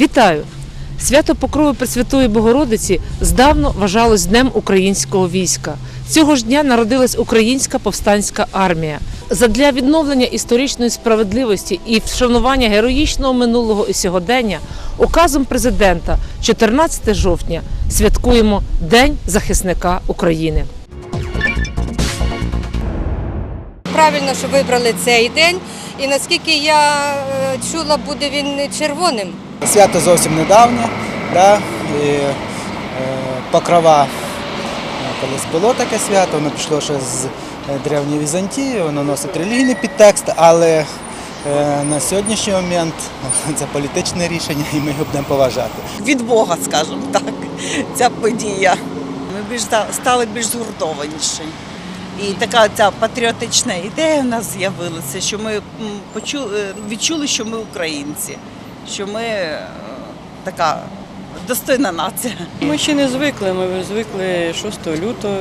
Вітаю! Свято Покрови Пресвятої Богородиці здавно вважалось Днем українського війська. Цього ж дня народилась Українська повстанська армія. Задля відновлення історичної справедливості і вшанування героїчного минулого і сьогодення указом президента 14 жовтня святкуємо День захисника України. Правильно, що вибрали цей день. І наскільки я е, чула, буде він червоним. Свято зовсім недавнє, да? і, е, покрова колись було таке свято, воно пішло ще з е, древньої Візантії, воно носить релігійний підтекст, але е, на сьогоднішній момент це політичне рішення і ми його будемо поважати. від Бога, скажімо так, ця подія. Ми більш стали більш згуртованіші. І така ця патріотична ідея в нас з'явилася, що ми м, почу- е, відчули, що ми українці, що ми така достойна нація. Ми ще не звикли. Ми звикли 6 лютого,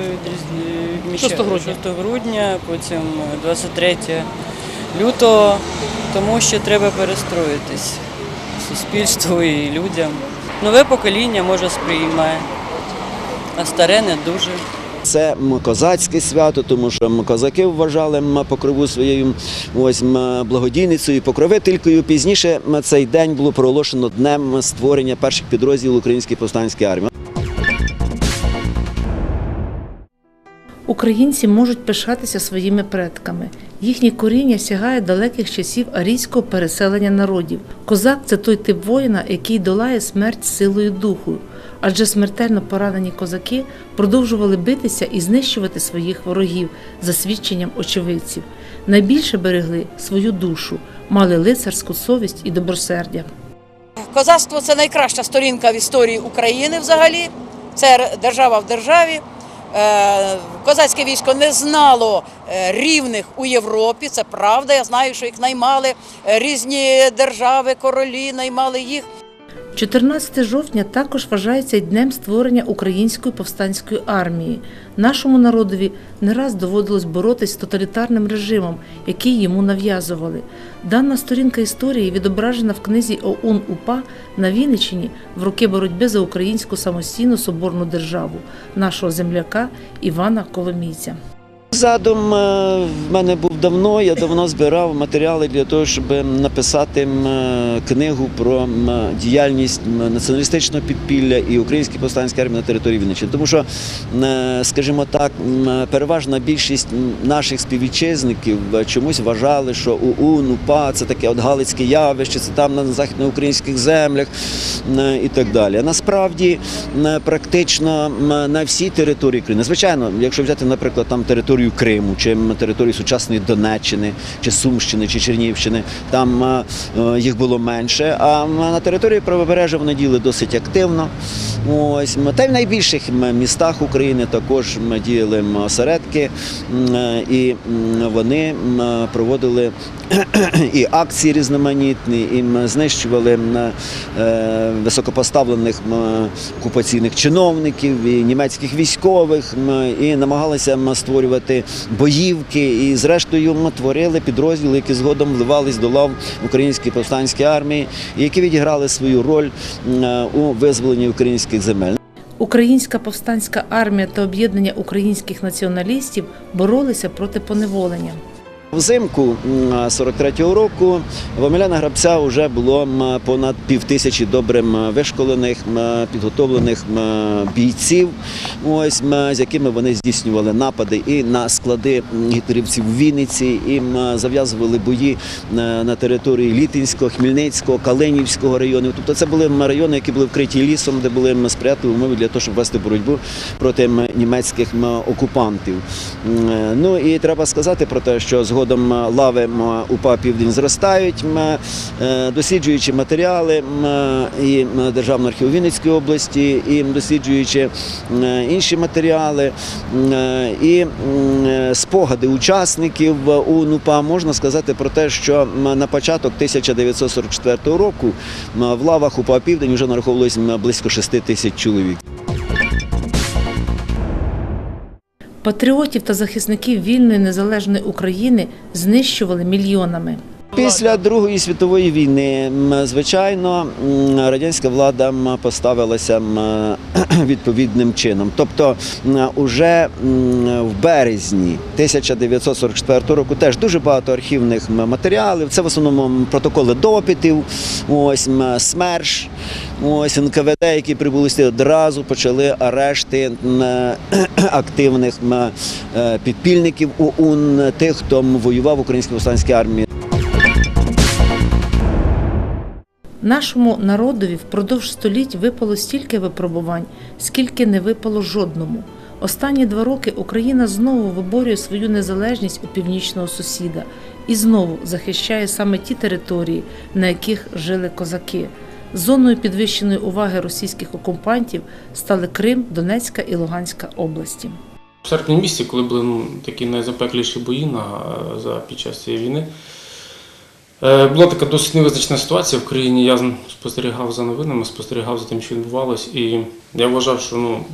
відміча- 6 грудня. 6 грудня, потім 23 лютого, тому що треба перестроїтись суспільству і людям. Нове покоління може сприймає, а старе не дуже. Це козацьке свято, тому що козаки вважали покрову своєю ось благодійницею, покровителькою. Пізніше цей день було проголошено днем створення перших підрозділів Української повстанської армії. Українці можуть пишатися своїми предками. Їхнє коріння сягає далеких часів арійського переселення народів. Козак це той тип воїна, який долає смерть силою духу. Адже смертельно поранені козаки продовжували битися і знищувати своїх ворогів за свідченням очевидців. Найбільше берегли свою душу, мали лицарську совість і добросердя. Козацтво це найкраща сторінка в історії України взагалі. Це держава в державі. Е, Козацьке військо не знало е, рівних у Європі. Це правда. Я знаю, що їх наймали е, різні держави, королі наймали їх. 14 жовтня також вважається й днем створення української повстанської армії. Нашому народові не раз доводилось боротись з тоталітарним режимом, який йому нав'язували. Дана сторінка історії відображена в книзі ОУН УПА на Вінниччині в роки боротьби за українську самостійну соборну державу нашого земляка Івана Коломійця. Задум е, в мене був давно. Я давно збирав матеріали для того, щоб написати е, книгу про діяльність націоналістичного підпілля і української повстанської армії на території Вінниччини. Тому що, е, скажімо так, переважна більшість наших співвітчизників е, чомусь вважали, що УУН, УПА це таке от галицьке явище, це там на західноукраїнських землях е, і так далі. Насправді практично на всій території країни, звичайно, якщо взяти, наприклад, там територію Криму, чи м, територію сучасної Донеччини, чи Сумщини, чи Чернігівщини, там е, е, їх було менше. А на території правобережжя вони діяли досить активно. Ось та й в найбільших містах України також м, діяли осередки, е, і вони проводили і акції різноманітні, і знищували високопоставлених окупаційних чиновників і німецьких військових, і намагалися м, створювати боївки. І зрештою ми творили підрозділи, які згодом вливались до лав української повстанської армії, які відіграли свою роль у визволенні українських земель. Українська повстанська армія та об'єднання українських націоналістів боролися проти поневолення. Взимку 43-го року в Омеляна Грабця вже було понад півтисячі добре м, вишколених, підготовлених бійців, ось з якими вони здійснювали напади і на склади гітлерівців в Вінниці, і зав'язували бої на, території Літинського, Хмельницького, Калинівського районів. Тобто це були райони, які були вкриті лісом, де були сприятливі умови для того, щоб вести боротьбу проти німецьких окупантів. Ну і треба сказати про те, що згодом згодом е, лави УПА Південь зростають, е, досліджуючи матеріали і Державного архіву Вінницької області, і досліджуючи інші матеріали е, і спогади учасників УНУПА, можна сказати про те, що на початок 1944 року в лавах УПА Південь вже нараховувалось близько 6 тисяч чоловік. Патріотів та захисників вільної незалежної України знищували мільйонами. Після Другої світової війни, звичайно, радянська влада поставилася відповідним чином. Тобто, уже в березні 1944 року теж дуже багато архівних матеріалів. Це в основному протоколи допитів, ось СМЕРШ, ось НКВД, які прибули сюди, одразу почали арешти активних е, підпільників ОУН, тих, хто воював в українській повстанській армії. Нашому народові впродовж століть випало стільки випробувань, скільки не випало жодному. Останні два роки Україна знову виборює свою незалежність у північного сусіда і знову захищає саме ті території, на яких жили козаки. Зоною підвищеної уваги російських окупантів стали Крим, Донецька і Луганська області. В серпні місяці, коли були такі найзапекліші бої на, за, під час цієї війни, е, була така досить невизначна ситуація в країні. Я спостерігав за новинами, спостерігав за тим, що відбувалось, і я вважав, що ну,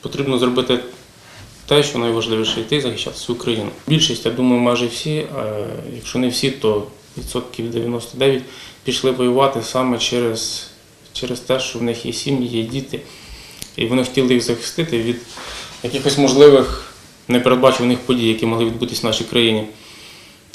потрібно зробити те, що найважливіше йти захищати свою країну. Більшість, я думаю, майже всі, е, якщо не всі, то відсотків 99 пішли воювати саме через, через те, що в них є сім'ї, є діти, і вони хотіли їх захистити від якихось можливих непередбачуваних подій, які могли відбутися в нашій країні.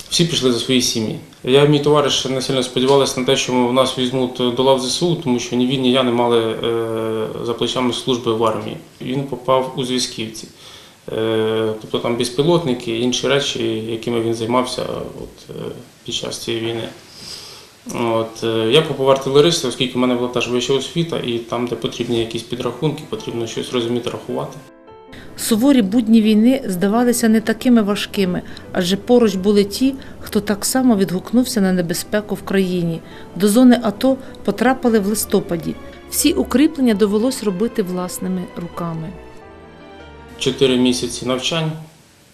Всі пішли за свої сім'ї. Я і мій товариш не сильно сподівалися на те, що в нас візьмуть до лав ЗСУ, тому що ні він, ні я не мали е, за плечами служби в армії. Він попав у зв'язківці. Е, тобто там безпілотники і інші речі, якими він займався от, е, під час цієї війни. От, е, я попав артилеристом, оскільки в мене була теж вища освіта, і там, де потрібні якісь підрахунки, потрібно щось розуміти рахувати. Суворі будні війни здавалися не такими важкими, адже поруч були ті, хто так само відгукнувся на небезпеку в країні. До зони АТО потрапили в листопаді. Всі укріплення довелось робити власними руками. Чотири місяці навчань.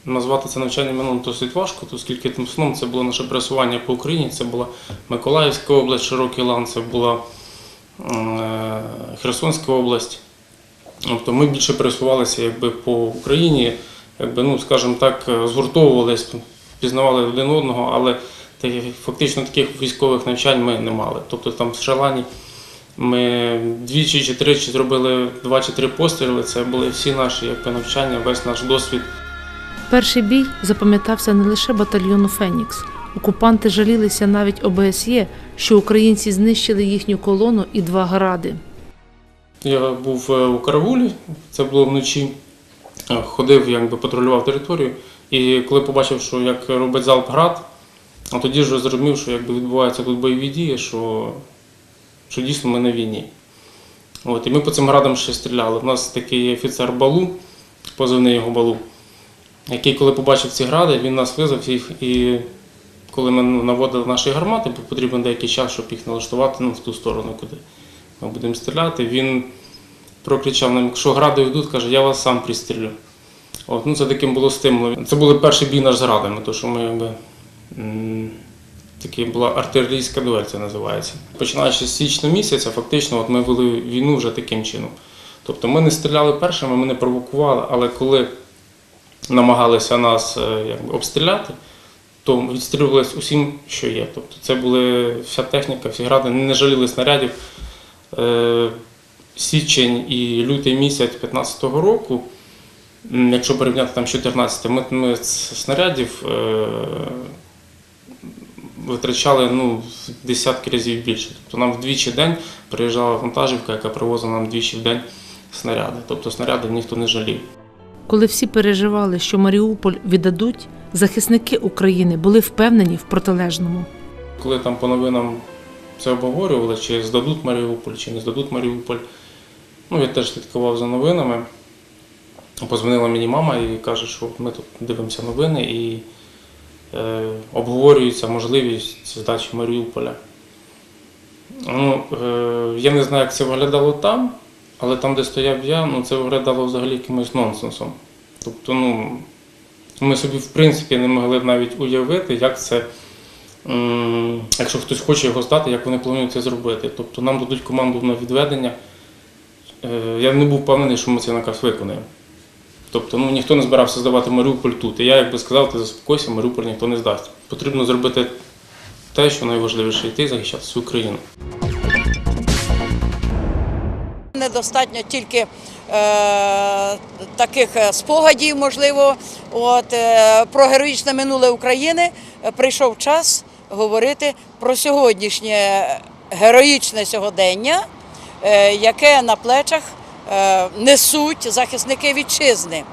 Назвати це навчанням минулим досить важко, оскільки тим основному це було наше пересування по Україні. Це була Миколаївська область, Широкий Лан, це була е, Херсонська область. Тобто ми більше пересувалися якби, по Україні, якби, ну, скажімо так, е, згуртовувались, пізнавали один одного, але таких, фактично таких військових навчань ми не мали. Тобто там в Шалані ми двічі чи тричі зробили два чи три постріли. Це були всі наші якби, навчання, весь наш досвід. Перший бій запам'ятався не лише батальйону Фенікс. Окупанти жалілися навіть ОБСЄ, що українці знищили їхню колону і два гради. Я був е, у караулі, це було вночі. Е, Ходив, якби патрулював територію. І коли побачив, що як робить залп град, а тоді ж зрозумів, що якби відбуваються тут бойові дії, що, що дійсно ми на війні. От, і ми по цим градам ще стріляли. У нас такий офіцер Балу, позивний його Балу, який, коли побачив ці гради, він нас визвав їх. І коли ми наводили наші гармати, потрібен деякий час, щоб їх налаштувати ну, в ту сторону, куди ми будемо стріляти. Він прокричав нам, якщо гради йдуть, каже, я вас сам пристрілю. От, ну, це таким було стимулом. Це був перший бій наш з градами, тому що ми якби. Такі була артилерійська дуель, це називається. Починаючи з січня місяця, фактично, от ми вели війну вже таким чином. Тобто ми не стріляли першими, ми не провокували, але коли намагалися нас е, якби, обстріляти, то відстрілювалися усім, що є. Тобто це були вся техніка, всі гради, не жаліли снарядів. Е, Січень і лютий місяць 15-го року, якщо порівняти там 14 ми, ми снарядів е, витрачали ну, в десятки разів більше. Тобто нам вдвічі в день приїжджала вантажівка, яка привозила нам двічі в день снаряди. Тобто снарядів ніхто не жалів. Коли всі переживали, що Маріуполь віддадуть, захисники України були впевнені в протилежному. Коли там по новинам це обговорювали, чи здадуть Маріуполь, чи не здадуть Маріуполь. Ну, я теж слідкував за новинами. Позвонила мені мама і каже, що ми тут дивимося новини, і е, обговорюється можливість здачі Маріуполя. Ну, е, я не знаю, як це виглядало там, але там, де стояв я, ну, це виглядало взагалі якимось нонсенсом. Тобто, ну, ми собі, в принципі, не могли навіть уявити, як це, якщо хтось хоче його здати, як вони планують це зробити. Тобто нам дадуть команду на відведення. Е, Я не був впевнений, що ми цей наказ виконаємо. Тобто ну, ніхто не збирався здавати Маріуполь тут. І я, як би сказав, ти заспокойся, Маріуполь ніхто не здасть. Потрібно зробити те, що найважливіше йти захищати свою країну. Недостатньо тільки е, таких е, спогадів, можливо, от, е, про героїчне минуле України. Прийшов час говорити про сьогоднішнє героїчне сьогодення, е, яке на плечах е, несуть захисники вітчизни.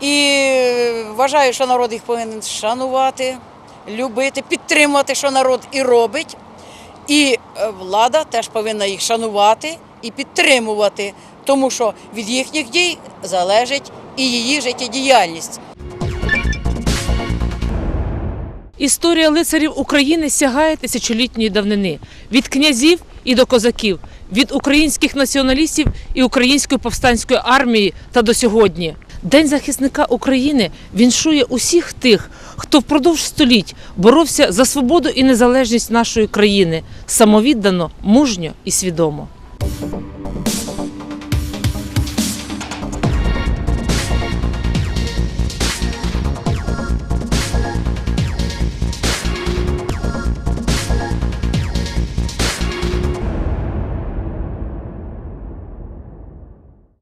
І вважаю, що народ їх повинен шанувати, любити, підтримувати, що народ і робить. І е, влада теж повинна їх шанувати і підтримувати, тому що від їхніх дій залежить і її життєдіяльність. Історія лицарів України сягає тисячолітньої давнини від князів і до козаків, від українських націоналістів і української повстанської армії та до сьогодні. День захисника України віншує усіх тих, хто впродовж століть боровся за свободу і незалежність нашої країни самовіддано, мужньо і свідомо.